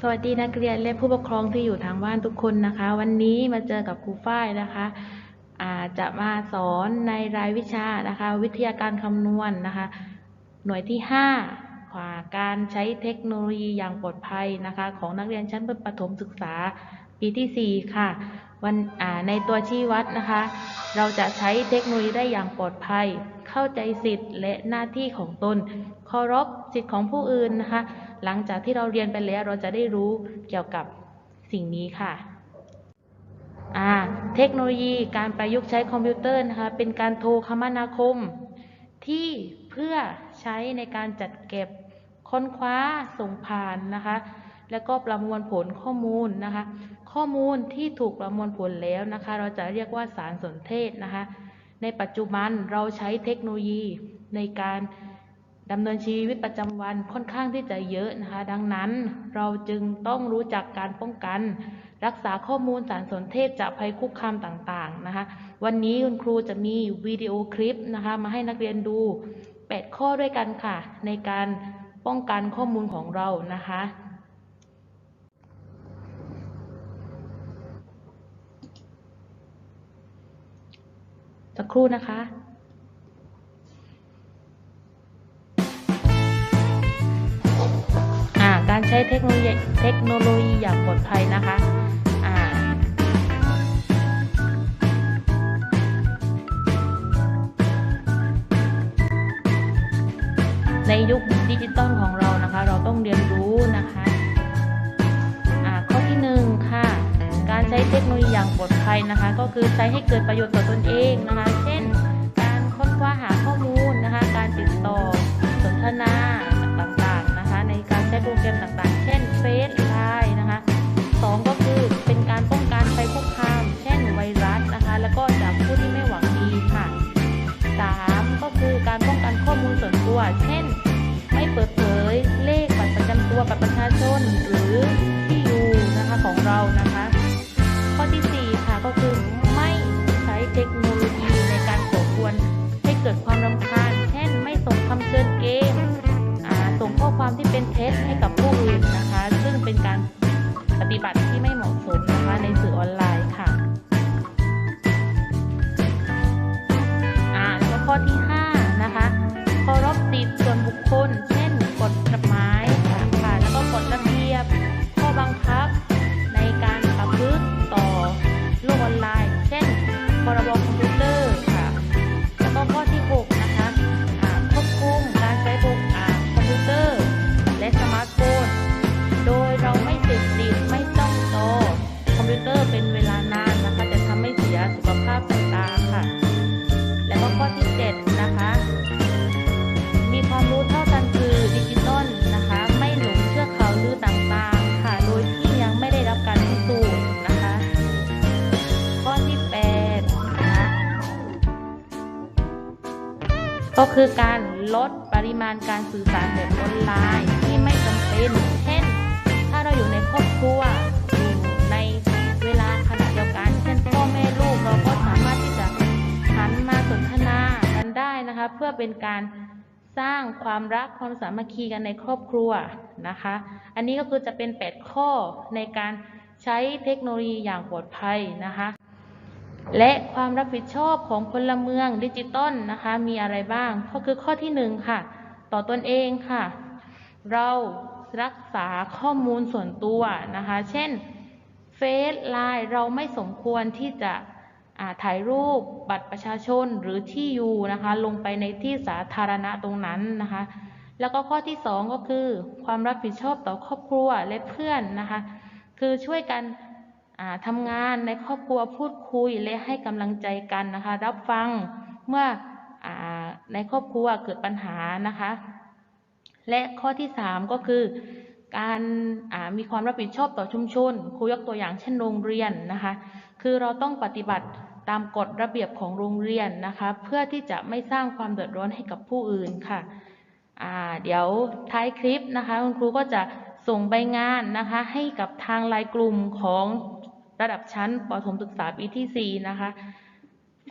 สวัสดีนักเรียนและผู้ปกครองที่อยู่ทางบ้านทุกคนนะคะ วันนี้มาเจอกับครูฝ้ายนะคะอาจะมาสอนในรายวิชานะคะ วิทยาการคำนวณนะคะ หน่วยที่5ขวาการใช้เทคโนโลยีอย่างปลอดภัยนะคะ ของนักเรียนชั้นประถมศึกษาปีที่ 4 ค่ะ วันในตัวชี้วัดนะคะ เราจะใช้เทคโนโลยีได้อย่างปลอดภัย เข้าใจสิทธิ์และหน้าที่ของตนเคารพสิทธิ์ของผู้อื่นนะคะ หลังจากที่เราเรียนไปแล้วเราจะได้รู้เกี่ยวกับสิ่งนี้ค่ะเทคโนโลยีการประยุกต์ใช้คอมพิวเตอร์นะคะเป็นการโทรคมนาคม ที่เพื่อใช้ในการจัดเก็บค้นคว้าส่งผ่านนะคะแล้วก็ประมวลผลข้อมูลนะคะ ข้อมูลที่ถูกประมวลผลแล้วนะคะ เราจะเรียกว่าสารสนเทศนะคะ ในปัจจุบันเราใช้เทคโนโลยีในการ ดำเนินชีวิตประจำวันค่อนข้างที่จะเยอะนะคะ ดังนั้นเราจึงต้องรู้จักการป้องกัน รักษาข้อมูลสารสนเทศจากภัยคุกคามต่างๆนะคะ วันนี้คุณครูจะมีวิดีโอคลิปนะคะ มาให้นักเรียนดู 8 ข้อด้วยกันค่ะ ในการป้องกันข้อมูลของเรานะคะ สักครู่นะคะ ใช้เทคโนโลยีเทคโนโลยีอย่างปลอดภัยนะคะในยุคดิจิตอลของเรานะคะ เราต้องเรียนรู้นะคะข้อที่หนึ่งค่ะ การใช้เทคโนโลยีอย่างปลอดภัยนะคะ ก็คือใช้ให้เกิดประโยชน์ต่อตนเองนะคะ เช่น การค้นคว้าหาข้อมูลนะคะ การติดต่อสนทนา การป้องกันข้อมูลส่วนตัว เช่น ไม่เปิดเผยเลขบัตรประจำตัวบัตรประชาชนหรือที่อยู่นะคะของเรานะคะ ข้อที่ 4 ค่ะก็คือไม่ใช้เทคโนโลยีในการก่อกวนให้เกิดความรำคาญ เช่น ไม่ส่งคำเชิญเกมส่งข้อความที่เป็นเท็จให้กับผู้อื่นนะคะ ซึ่งเป็นการปฏิบัติที่ไม่เหมาะสมนะคะในสื่อออนไลน์ ก็คือการลดปริมาณการสื่อสารแบบออนไลน์ที่ไม่จำเป็น เช่น ถ้าเราอยู่ในครอบครัวอยู่ในเวลาขณะเดียวกัน เช่นพ่อแม่ลูกเราก็สามารถที่จะหันมาสนทนากันได้นะคะ เพื่อเป็นการสร้างความรักความสามัคคีกันในครอบครัวนะคะ อันนี้ก็คือจะเป็น 8 ข้อในการใช้เทคโนโลยีอย่างปลอดภัยนะคะ และความรับผิดชอบของพลเมืองดิจิตอลนะคะ มีอะไรบ้าง ก็คือข้อที่หนึ่งค่ะ ต่อตนเองค่ะ เรารักษาข้อมูลส่วนตัวนะคะ เช่นเฟซไลน์เราไม่สมควรที่จะถ่ายรูปบัตรประชาชนหรือที่อยู่นะคะ ลงไปในที่สาธารณะตรงนั้นนะคะ แล้วก็ข้อที่สองก็คือ ความรับผิดชอบต่อครอบครัวและเพื่อนนะคะ คือช่วยกัน ทำงานในครอบครัวพูดคุยและให้กำลังใจกันนะคะ รับฟังเมื่ออในครอบครัวเกิดปัญหานะคะ และข้อที่ 3 ก็คือ การมีความรับผิดชอบต่อชุมชนครูยกตัวอย่างเช่นโรงเรียนนะคะ คือเราต้องปฏิบัติตามกฎระเบียบของโรงเรียนนะคะ เพื่อที่จะไม่สร้างความเดือดร้อนให้กับผู้อื่นค่ะเดี๋ยวท้ายคลิปนะคะ คุณครูก็จะส่งใบงานนะคะ ให้กับทางไลน์กลุ่มของ ระดับชั้นปฐมศึกษาปีที่ 4 นะคะ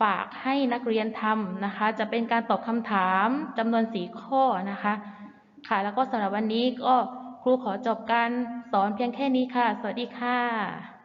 ฝากให้นักเรียนทำนะคะ จะเป็นการตอบคำถามจำนวนสีข้อนะคะ ค่ะ แล้วก็สำหรับวันนี้ก็ครูขอจบการสอนเพียงแค่นี้ค่ะ สวัสดีค่ะ